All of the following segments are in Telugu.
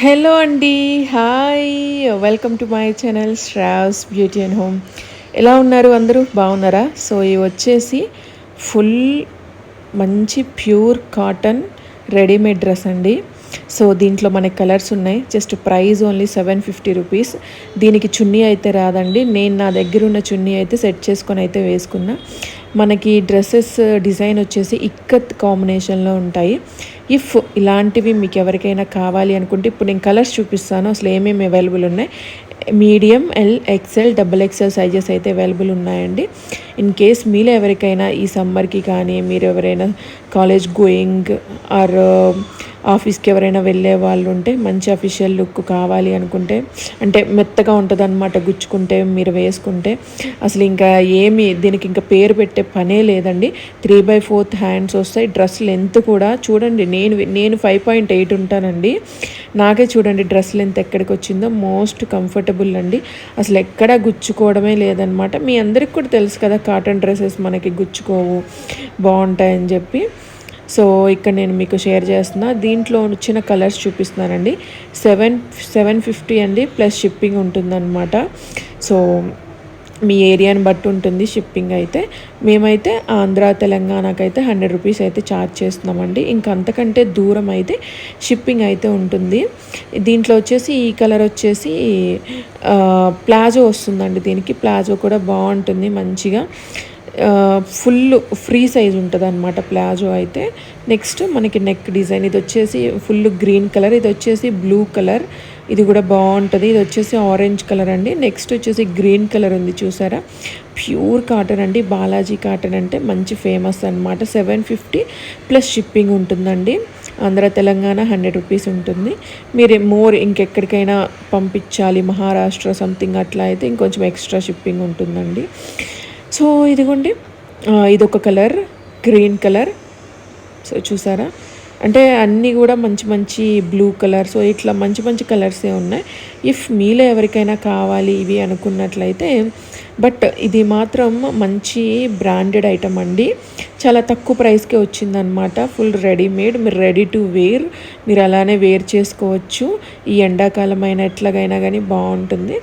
హలో అండి hi. Welcome to my channel Shravs beauty and home ఎలా ఉన్నారు అందరూ? బాగున్నారా? సో ఇవి వచ్చేసి ఫుల్ మంచి ప్యూర్ కాటన్ రెడీమేడ్ డ్రెస్ అండి. సో దీంట్లో మనకి కలర్స్ ఉన్నాయి. Just price only seven fifty rupees. దీనికి చున్నీ అయితే రాదండి. నేను నా దగ్గర ఉన్న చున్నీ అయితే సెట్ చేసుకొని అయితే వేసుకున్నా. మనకి డ్రెస్సెస్ డిజైన్ వచ్చేసి ఇక్కత్ కాంబినేషన్లో ఉంటాయి. ఇఫ్ ఇలాంటివి మీకు ఎవరికైనా కావాలి అనుకుంటే ఇప్పుడు నేను కలర్స్ చూపిస్తాను. అసలు ఏమేమి అవైలబుల్ ఉన్నాయి? Medium L XL double XL sizes అయితే అవైలబుల్ ఉన్నాయండి. ఇన్ కేస్ మీలో ఎవరికైనా ఈ సమ్మర్కి కానీ మీరు ఎవరైనా కాలేజ్ గోయింగ్ ఆర్ ఆఫీస్కి ఎవరైనా వెళ్ళే వాళ్ళు ఉంటే మంచి అఫీషియల్ లుక్ కావాలి అనుకుంటే అంటే మెత్తగా ఉంటుంది అనమాట గుచ్చుకుంటే మీరు వేసుకుంటే. అసలు ఇంకా ఏమి దీనికి ఇంకా పేరు పెట్టే పనే లేదండి. త్రీ బై ఫోర్త్ హ్యాండ్స్ వస్తాయి. డ్రెస్ లెంత్ కూడా చూడండి నేను నేను ఫైవ్ పాయింట్ ఎయిట్ ఉంటానండి. నాకే చూడండి డ్రెస్ లెంత్ ఎక్కడికి వచ్చిందో మోస్ట్ కంఫర్టబుల్ అండి. అసలు ఎక్కడా గుచ్చుకోవడమే లేదనమాట మీ అందరికి కూడా తెలుసు కదా కాటన్ డ్రెస్సెస్ మనకి గుచ్చుకోవు బాగుంటాయని చెప్పి. సో ఇక్కడ నేను మీకు షేర్ చేస్తున్నా. దీంట్లో వచ్చిన కలర్స్ చూపిస్తున్నానండి. సెవెన్ సెవెన్ ఫిఫ్టీ అండి ప్లస్ షిప్పింగ్ ఉంటుందన్నమాట. సో మీ ఏరియాని బట్టి ఉంటుంది షిప్పింగ్ అయితే. మేమైతే ఆంధ్ర తెలంగాణకైతే హండ్రెడ్ రూపీస్ అయితే ఛార్జ్ చేస్తున్నామండి. ఇంకా అంతకంటే దూరం అయితే షిప్పింగ్ అయితే ఉంటుంది. దీంట్లో వచ్చేసి ఈ కలర్ వచ్చేసి ప్లాజో వస్తుందండి దీనికి. ప్లాజో కూడా బాగుంటుంది మంచిగా. ఫుల్ ఫ్రీ సైజ్ ఉంటుంది అనమాట ప్లాజో అయితే. నెక్స్ట్ మనకి నెక్ డిజైన్ ఇది వచ్చేసి ఫుల్ గ్రీన్ కలర్ ఇది వచ్చేసి బ్లూ కలర్ ఇది కూడా బాగుంటుంది. ఇది వచ్చేసి ఆరెంజ్ కలర్ అండి. నెక్స్ట్ వచ్చేసి గ్రీన్ కలర్ ఉంది చూసారా? ప్యూర్ కాటన్ అండి. బాలాజీ కాటన్ అంటే మంచి ఫేమస్ అనమాట సెవెన్ ఫిఫ్టీ ప్లస్ షిప్పింగ్ ఉంటుందండి. ఆంధ్ర తెలంగాణ హండ్రెడ్ రూపీస్ ఉంటుంది. మీరు మోర్ ఇంకెక్కడికైనా పంపించాలి. మహారాష్ట్ర సంథింగ్ అట్లా అయితే ఇంకొంచెం ఎక్స్ట్రా షిప్పింగ్ ఉంటుందండి. సో ఇదిగోండి. ఇదొక కలర్ గ్రీన్ కలర్. సో చూసారా? అంటే అన్నీ కూడా మంచి మంచి బ్లూ కలర్. సో ఇట్లా మంచి మంచి కలర్సే ఉన్నాయి. ఇఫ్ మీలో ఎవరికైనా కావాలి ఇవి అనుకున్నట్లయితే బట్ ఇది మాత్రం మంచి బ్రాండెడ్ ఐటమ్ అండి. చాలా తక్కువ ప్రైస్కే వచ్చిందనమాట ఫుల్ రెడీమేడ్. మీరు రెడీ టు వేర్. మీరు అలానే వేర్ చేసుకోవచ్చు. ఈ ఎండాకాలం అయినా ఎట్లాగైనా కానీ బాగుంటుంది.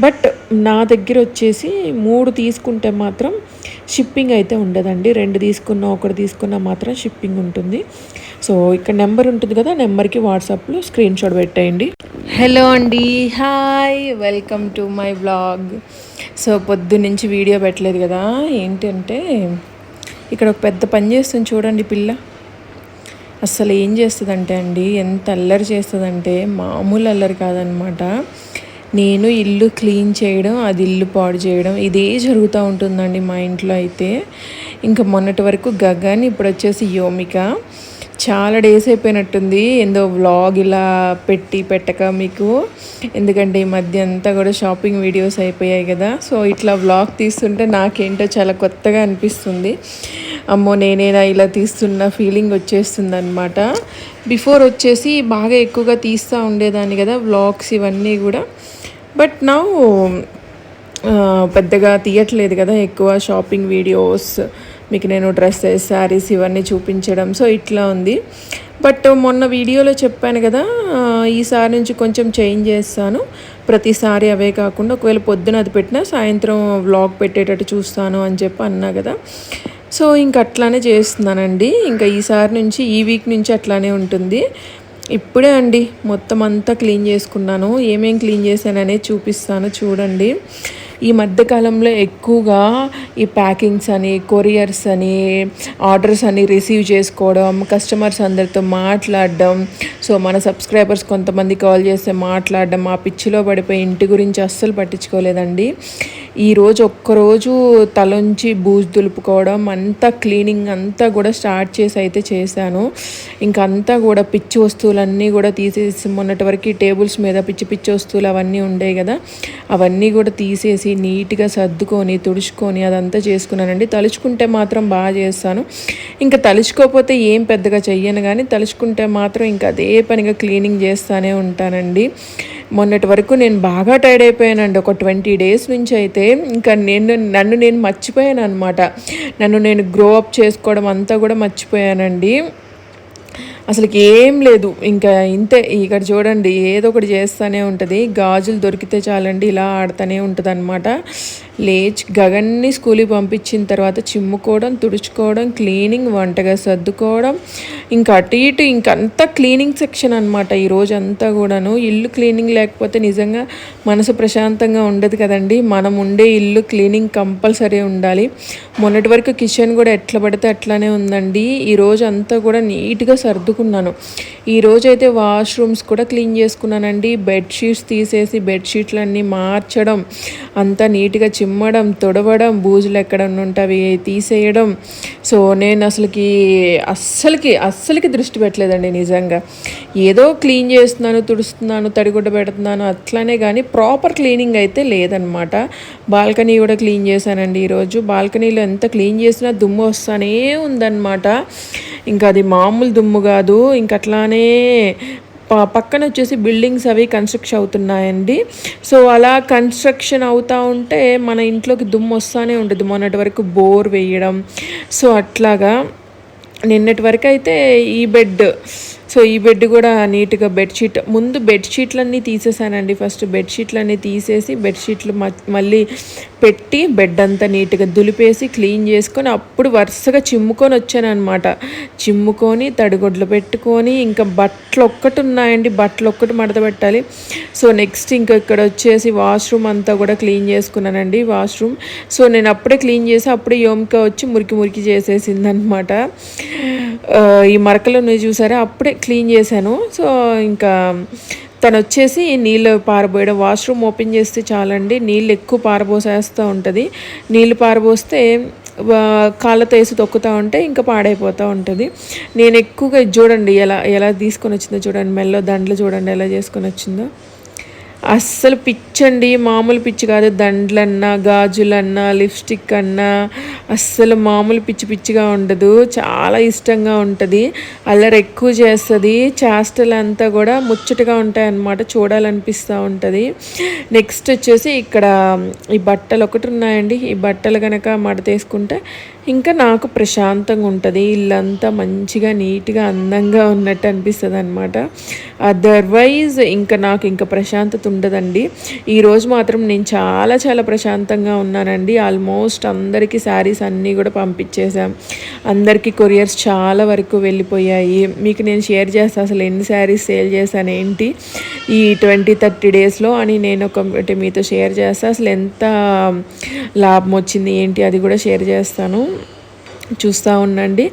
బట్ నా దగ్గర వచ్చేసి మూడు తీసుకుంటే మాత్రం షిప్పింగ్ అయితే ఉండదండి. రెండు తీసుకున్నా ఒకటి తీసుకున్నా మాత్రం షిప్పింగ్ ఉంటుంది. సో ఇక్కడ నెంబర్ ఉంటుంది కదా నెంబర్కి వాట్సాప్లో స్క్రీన్ షాట్ పెట్టేయండి. హలో అండి. Hi. Welcome to my blog. So పొద్దున్నుంచి వీడియో పెట్టలేదు కదా. ఏంటంటే ఇక్కడ ఒక పెద్ద పని చేస్తుంది చూడండి పిల్ల. అసలు ఏం చేస్తుందంటే అండి ఎంత అల్లరి చేస్తుందంటే మామూలు అల్లరి కాదనమాట. నేను ఇల్లు క్లీన్ చేయడం అది ఇల్లు పాడు చేయడం ఇదే జరుగుతూ ఉంటుందండి మా ఇంట్లో అయితే. ఇంకా మొన్నటి వరకు గగన్ ఇప్పుడు వచ్చేసి యోమిక. చాలా డేస్ అయిపోయినట్టుంది. ఏందో వ్లాగ్ ఇలా పెట్టి పెట్టక మీకు. ఎందుకంటే ఈ మధ్య అంతా కూడా షాపింగ్ వీడియోస్ అయిపోయాయి కదా. సో ఇట్లా వ్లాగ్ తీస్తుంటే నాకేంటో చాలా కొత్తగా అనిపిస్తుంది. అమ్మో నేనేనా ఇలా తీస్తున్న ఫీలింగ్ వచ్చేస్తుంది అనమాట బిఫోర్ వచ్చేసి బాగా ఎక్కువగా తీస్తూ ఉండేదాన్ని కదా వ్లాగ్స్ ఇవన్నీ కూడా. బట్ నా పెద్దగా తీయట్లేదు కదా ఎక్కువ షాపింగ్ వీడియోస్ మీకు నేను డ్రెస్సెస్ శారీస్ ఇవన్నీ చూపించడం. సో ఇట్లా ఉంది. బట్ మొన్న వీడియోలో చెప్పాను కదా ఈసారి నుంచి కొంచెం చేంజ్ చేస్తాను. ప్రతిసారి అవే కాకుండా ఒకవేళ పొద్దున అది పెట్టినా సాయంత్రం వ్లాగ్ పెట్టేటట్టు చూస్తాను అని చెప్పి అన్నా కదా. సో ఇంక అట్లానే చేస్తున్నానండి. ఇంకా ఈసారి నుంచి ఈ వీక్ నుంచి అట్లానే ఉంటుంది. ఇప్పుడే అండి మొత్తం అంతా క్లీన్ చేసుకున్నాను. ఏమేం క్లీన్ చేశాననే చూపిస్తాను చూడండి. ఈ మధ్యకాలంలో ఎక్కువగా ఈ ప్యాకింగ్స్ అని కొరియర్స్ అని ఆర్డర్స్ అని రిసీవ్ చేసుకోవడం కస్టమర్స్ అందరితో మాట్లాడడం సో మన సబ్స్క్రైబర్స్ కొంతమంది కాల్ చేస్తే మాట్లాడడం ఆ పిచ్చిలో పడిపోయి ఇంటి గురించి అస్సలు పట్టించుకోలేదండి. ఈరోజు ఒక్కరోజు తలంచి బూజు దులుపుకోవడం అంతా క్లీనింగ్ అంతా కూడా స్టార్ట్ చేసి అయితే చేశాను. ఇంకంతా కూడా పిచ్చి వస్తువులన్నీ కూడా తీసేసి మొన్నటి వరకు టేబుల్స్ మీద పిచ్చి పిచ్చి వస్తువులు అవన్నీ ఉండేవి కదా. అవన్నీ కూడా తీసేసి నీట్గా సర్దుకొని తుడుచుకొని అదంతా చేసుకున్నానండి. తలుచుకుంటే మాత్రం బాగా చేస్తాను. ఇంకా తలుచుకోకపోతే ఏం పెద్దగా చెయ్యను కానీ తలుచుకుంటే మాత్రం ఇంకా అదే పనిగా క్లీనింగ్ చేస్తూనే ఉంటానండి. మొన్నటి వరకు నేను బాగా టైర్డ్ అయిపోయానండి. ఒక ట్వంటీ డేస్ నుంచి అయితే ఇంకా నేను నన్ను నేను మర్చిపోయాను అనమాట నన్ను నేను గ్రో అప్ చేసుకోవడం అంతా కూడా మర్చిపోయానండి. అసలుకి ఏం లేదు. ఇంకా ఇంతే. ఇక్కడ చూడండి ఏదో ఒకటి చేస్తూనే ఉంటుంది. గాజులు దొరికితే చాలండి ఇలా ఆడుతూనే ఉంటుంది అనమాట లేచి గగన్ని స్కూల్కి పంపించిన తర్వాత చిమ్ముకోవడం తుడుచుకోవడం క్లీనింగ్ వంటగా సర్దుకోవడం ఇంకా అటు ఇటు ఇంకంతా క్లీనింగ్ సెక్షన్ అనమాట ఈరోజు అంతా కూడాను. ఇల్లు క్లీనింగ్ లేకపోతే నిజంగా మనసు ప్రశాంతంగా ఉండదు కదండి. మనం ఉండే ఇల్లు క్లీనింగ్ కంపల్సరీ ఉండాలి. మొన్నటి వరకు కిచెన్ కూడా ఎట్లా పడితే అట్లానే ఉందండి. ఈరోజు అంతా కూడా నీట్గా సర్దుకున్నాను. ఈరోజు అయితే వాష్రూమ్స్ కూడా క్లీన్ చేసుకున్నానండి. బెడ్షీట్స్ తీసేసి బెడ్షీట్లన్నీ మార్చడం అంతా నీట్గా తుమ్మడం తుడవడం బూజులు ఎక్కడ ఉంటవి తీసేయడం. సో నేను అసలుకి అస్సలకి అస్సలకి దృష్టి పెట్టలేదండి నిజంగా. ఏదో క్లీన్ చేస్తున్నాను తుడుస్తున్నాను తడిగుడ్డ పెడుతున్నాను అట్లానే కానీ ప్రాపర్ క్లీనింగ్ అయితే లేదనమాట బాల్కనీ కూడా క్లీన్ చేశానండి ఈరోజు. బాల్కనీలో ఎంత క్లీన్ చేసినా దుమ్ము వస్తానే ఉందన్నమాట. ఇంకా అది మామూలు దుమ్ము కాదు. ఇంక అట్లానే పక్కన వచ్చేసి బిల్డింగ్స్ అవి కన్స్ట్రక్షన్ అవుతున్నాయండి. సో అలా కన్స్ట్రక్షన్ అవుతూ ఉంటే మన ఇంట్లోకి దుమ్ము వస్తూనే ఉంటుంది. మొన్నటి వరకు బోర్ వేయడం. సో అట్లాగా నిన్నటి వరకు అయితే ఈ బెడ్ సో ఈ బెడ్ కూడా నీట్గా బెడ్షీట్ ముందు బెడ్షీట్లన్నీ తీసేసానండి. ఫస్ట్ బెడ్షీట్లన్నీ తీసేసి బెడ్షీట్లు మళ్ళీ పెట్టి బెడ్ అంతా నీట్గా దులిపేసి క్లీన్ చేసుకొని అప్పుడు వరుసగా చిమ్ముకొని వచ్చాను అనమాట చిమ్ముకొని తడిగొడ్లు పెట్టుకొని ఇంకా బట్టలు ఒక్కటి ఉన్నాయండి బట్టలు ఒక్కటి మడత పెట్టాలి. సో నెక్స్ట్ ఇంకా ఇక్కడ వచ్చేసి వాష్రూమ్ అంతా కూడా క్లీన్ చేసుకున్నానండి. వాష్రూమ్. సో నేను అప్పుడే క్లీన్ చేసి అప్పుడే యోమిక వచ్చి మురికి మురికి చేసేసింది అనమాట ఈ మరకలు చూసారా? అప్పుడే క్లీన్ చేశాను. సో ఇంకా తను వచ్చేసి నీళ్ళు పారబోయడం వాష్రూమ్ ఓపెన్ చేస్తే చాలండి నీళ్ళు ఎక్కువ పారబోసేస్తూ ఉంటుంది. నీళ్ళు పారబోస్తే కాళ్ళతో వేసి తొక్కుతూ ఉంటే ఇంకా పాడైపోతూ ఉంటుంది. నేను ఎక్కువగా చూడండి ఎలా ఎలా తీసుకొని వచ్చిందో చూడండి మెల్లో దండలు చూడండి ఎలా చేసుకొని వచ్చిందో అస్సలు పిచ్చండి మామూలు పిచ్చి కాదు. దండ్లన్నా గాజులన్నా లిప్స్టిక్ అన్నా అస్సలు మామూలు పిచ్చి పిచ్చిగా ఉండదు. చాలా ఇష్టంగా ఉంటుంది. అల్లరి ఎక్కువ చేస్తుంది. చేష్టలు అంతా కూడా ముచ్చటగా ఉంటాయి అన్నమాట చూడాలనిపిస్తూ ఉంటుంది. నెక్స్ట్ వచ్చేసి ఇక్కడ ఈ బట్టలు ఒకటి ఉన్నాయండి. ఈ బట్టలు కనుక మడతేసుకుంటే ఇంకా నాకు ప్రశాంతంగా ఉంటుంది. ఇల్లంతా మంచిగా నీట్గా అందంగా ఉన్నట్టు అనిపిస్తుంది అనమాట అదర్వైజ్ ఇంకా నాకు ఇంకా ప్రశాంతత ఉండదండి. ఈరోజు మాత్రం నేను చాలా చాలా ప్రశాంతంగా ఉన్నానండి. ఆల్మోస్ట్ అందరికీ శారీస్ అన్నీ కూడా పంపించేసాం అందరికీ కొరియర్స్ చాలా వరకు వెళ్ళిపోయాయి. మీకు నేను షేర్ చేస్తాను అసలు ఎన్ని శారీస్ సేల్ చేశాను ఏంటి? ఈ ట్వంటీ థర్టీ డేస్లో అని నేను ఒకటి మీతో షేర్ చేస్తాను అసలు ఎంత లాభం వచ్చింది ఏంటి అది కూడా షేర్ చేస్తాను. చూస్తూ ఉండండి.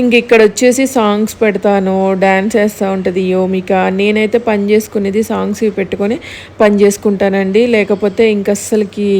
ఇంక ఇక్కడ వచ్చేసి సాంగ్స్ పెడతాను డ్యాన్స్ వేస్తూ ఉంటుంది యోమిక నేనైతే పని చేసుకునేది సాంగ్స్ పెట్టుకొని పని చేసుకుంటానండి. లేకపోతే ఇంక అస్సలకి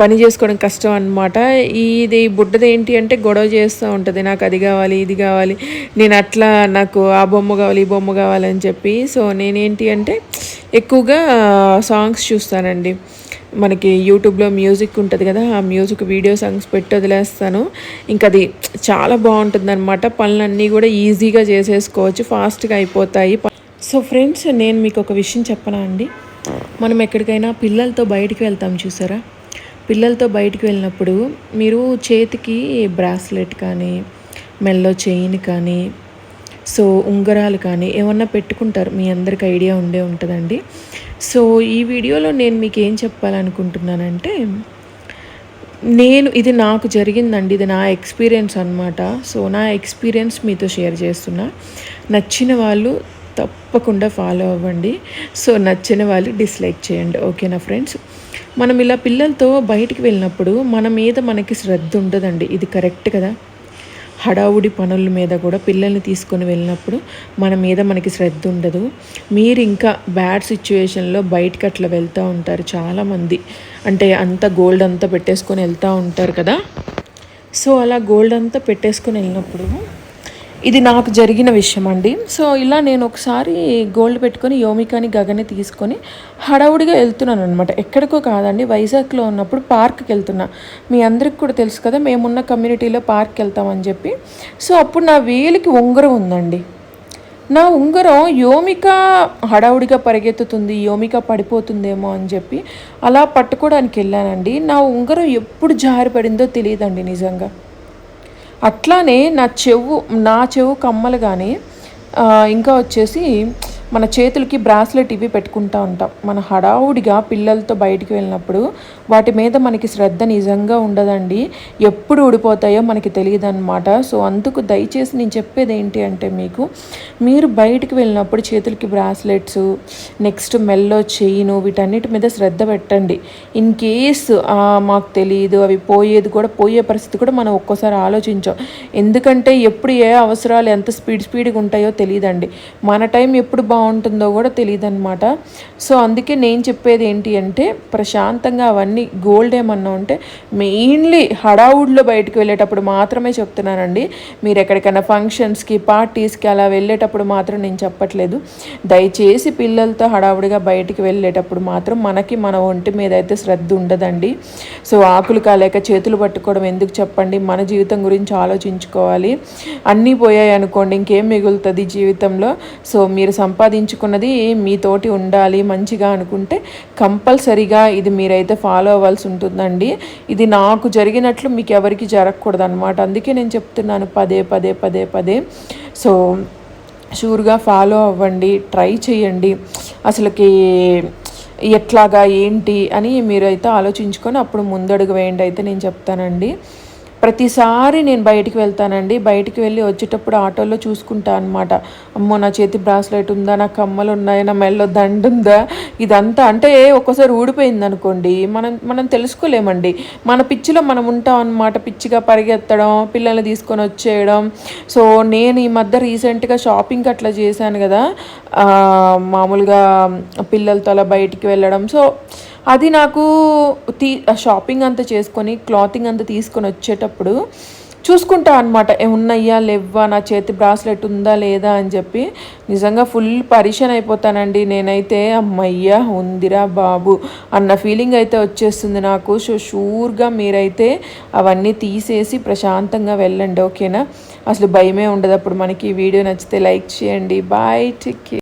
పని చేసుకోవడం కష్టం అనమాట ఇది బుడ్డది ఏంటి అంటే గొడవ చేస్తూ ఉంటుంది. నాకు అది కావాలి ఇది కావాలి నేను అట్లా నాకు ఆ బొమ్మ కావాలి ఈ బొమ్మ కావాలని చెప్పి. సో నేనేంటి అంటే ఎక్కువగా సాంగ్స్ చూస్తానండి. మనకి యూట్యూబ్లో మ్యూజిక్ ఉంటుంది కదా ఆ మ్యూజిక్ వీడియో సాంగ్స్ పెట్టి వదిలేస్తాను. ఇంకా అది చాలా బాగుంటుంది అనమాట పనులన్నీ కూడా ఈజీగా చేసేసుకోవచ్చు ఫాస్ట్గా అయిపోతాయి. సో ఫ్రెండ్స్ నేను మీకు ఒక విషయం చెప్పనా అండి? మనం ఎక్కడికైనా పిల్లలతో బయటికి వెళ్తాం చూసారా? పిల్లలతో బయటికి వెళ్ళినప్పుడు మీరు చేతికి బ్రాస్లెట్ కానీ మెల్లో చైన్ కానీ సో ఉంగరాలు కానీ ఏమన్నా పెట్టుకుంటారు? మీ అందరికి ఐడియా ఉండే ఉంటుందండి. సో ఈ వీడియోలో నేను మీకు ఏం చెప్పాలనుకుంటున్నానంటే నేను ఇది నాకు జరిగిందండి ఇది నా ఎక్స్పీరియన్స్ అనమాట సో నా ఎక్స్పీరియన్స్ మీతో షేర్ చేస్తున్నా. నచ్చిన వాళ్ళు తప్పకుండా ఫాలో అవ్వండి. సో నచ్చిన వాళ్ళు డిస్లైక్ చేయండి. ఓకేనా ఫ్రెండ్స్? మనం ఇలా పిల్లలతో బయటికి వెళ్ళినప్పుడు మన మీద మనకి శ్రద్ధ ఉండదండి. ఇది కరెక్ట్ కదా? హడావుడి పనుల మీద కూడా పిల్లల్ని తీసుకొని వెళ్ళినప్పుడు మన మీద మనకి శ్రద్ధ ఉండదు. మీరు ఇంకా బ్యాడ్ సిచ్యువేషన్లో బయటకు అట్లా వెళ్తూ ఉంటారు చాలామంది. అంటే అంత గోల్డ్ అంతా పెట్టేసుకొని వెళ్తూ ఉంటారు కదా. సో అలా గోల్డ్ అంతా పెట్టేసుకొని వెళ్ళినప్పుడు ఇది నాకు జరిగిన విషయం అండి సో ఇలా నేను ఒకసారి గోల్డ్ పెట్టుకొని యోమికాని గగని తీసుకొని హడావుడిగా వెళ్తున్నాను అనమాట ఎక్కడికో కాదండి వైజాగ్లో ఉన్నప్పుడు పార్క్కి వెళ్తున్నా. మీ అందరికి కూడా తెలుసు కదా మేమున్న కమ్యూనిటీలో పార్క్ వెళ్తామని చెప్పి. సో అప్పుడు నా వేలికి ఉంగరం ఉందండి. నా ఉంగరం యోమిక హడావుడిగా పరిగెత్తుతుంది యోమిక పడిపోతుందేమో అని చెప్పి అలా పట్టుకోవడానికి వెళ్ళానండి. నా ఉంగరం ఎప్పుడు జారిపడిందో తెలియదండి నిజంగా. అట్లానే నా చెవు నా చెవు కమ్మలు కానీ ఇంకా వచ్చేసి మన చేతులకి బ్రాస్లెట్ ఇవి పెట్టుకుంటా ఉంటాం. మన హడావుడిగా పిల్లలతో బయటికి వెళ్ళినప్పుడు వాటి మీద మనకి శ్రద్ధ నిజంగా ఉండదండి. ఎప్పుడు ఊడిపోతాయో మనకి తెలియదు అనమాట సో అందుకు దయచేసి నేను చెప్పేది ఏంటి అంటే మీకు మీరు బయటికి వెళ్ళినప్పుడు చేతులకి బ్రాస్లెట్స్ నెక్స్ట్ మెల్లో చెయిను వీటన్నిటి మీద శ్రద్ధ పెట్టండి. ఇన్ కేస్ మాకు తెలియదు అవి పోయేది కూడా పోయే పరిస్థితి కూడా మనం ఒక్కోసారి ఆలోచించాం. ఎందుకంటే ఎప్పుడు ఏ అవసరాలు ఎంత స్పీడ్ స్పీడ్గా ఉంటాయో తెలియదండి. మన టైం ఎప్పుడు బాగుంటుందో కూడా తెలియదు అనమాట సో అందుకే నేను చెప్పేది ఏంటి అంటే ప్రశాంతంగా అవన్నీ గోల్డ్ ఏమన్నా ఉంటే మెయిన్లీ హడావుడ్లో బయటకు వెళ్ళేటప్పుడు మాత్రమే చెప్తున్నానండి. మీరు ఎక్కడికైనా ఫంక్షన్స్కి పార్టీస్కి అలా వెళ్ళేటప్పుడు మాత్రం నేను చెప్పట్లేదు. దయచేసి పిల్లలతో హడావుడిగా బయటికి వెళ్ళేటప్పుడు మాత్రం మనకి మన ఒంటి మీద అయితే శ్రద్ధ ఉండదండి. సో ఆకులు కాలేక చేతులు పట్టుకోవడం ఎందుకు చెప్పండి? మన జీవితం గురించి ఆలోచించుకోవాలి. అన్నీ పోయాయి అనుకోండి ఇంకేం మిగులుతుంది జీవితంలో? సో మీరు సంపాదించుకున్నది మీతోటి ఉండాలి మంచిగా అనుకుంటే కంపల్సరీగా ఇది మీరైతే ఫాలో అవ్వాల్సి ఉంటుందండి. ఇది నాకు జరిగినట్లు మీకు ఎవరికి జరగకూడదు అనమాట అందుకే నేను చెప్తున్నాను పదే పదే పదే పదే. సో షూర్గా ఫాలో అవ్వండి ట్రై చేయండి. అసలుకి ఎట్లాగా ఏంటి అని మీరైతే ఆలోచించుకొని అప్పుడు ముందడుగు వేయండి అయితే నేను చెప్తానండి. ప్రతిసారి నేను బయటికి వెళ్తానండి. బయటికి వెళ్ళి వచ్చేటప్పుడు ఆటోలో చూసుకుంటా అనమాట అమ్మో నా చేతి బ్రాస్లెట్ ఉందా? నా కమ్మలు ఉన్నాయా? నా మెల్లో దండ ఉందా? ఇదంతా అంటే ఒక్కోసారి ఊడిపోయింది అనుకోండి మనం మనం తెలుసుకోలేమండి. మన పిచ్చిలో మనం ఉంటాం అనమాట పిచ్చిగా పరిగెత్తడం పిల్లల్ని తీసుకొని వచ్చేయడం. సో నేను ఈ మధ్య రీసెంట్గా షాపింగ్ అట్లా చేశాను కదా. మామూలుగా పిల్లలతో అలా బయటికి వెళ్ళడం. సో అది నాకు తీ షాపింగ్ అంతా చేసుకొని క్లాతింగ్ అంతా తీసుకొని వచ్చేటప్పుడు చూసుకుంటా అనమాట ఉన్నాయా లేవా నా చేతి బ్రాస్లెట్ ఉందా లేదా అని చెప్పి నిజంగా ఫుల్ పరిషన్ అయిపోతానండి. నేనైతే అమ్మయ్యా ఉందిరా బాబు అన్న ఫీలింగ్ అయితే వచ్చేస్తుంది నాకు. సో షూర్గా మీరైతే అవన్నీ తీసేసి ప్రశాంతంగా వెళ్ళండి ఓకేనా? అసలు భయమే ఉండదు అప్పుడు మనకి. ఈ వీడియో నచ్చితే లైక్ చేయండి. Bye take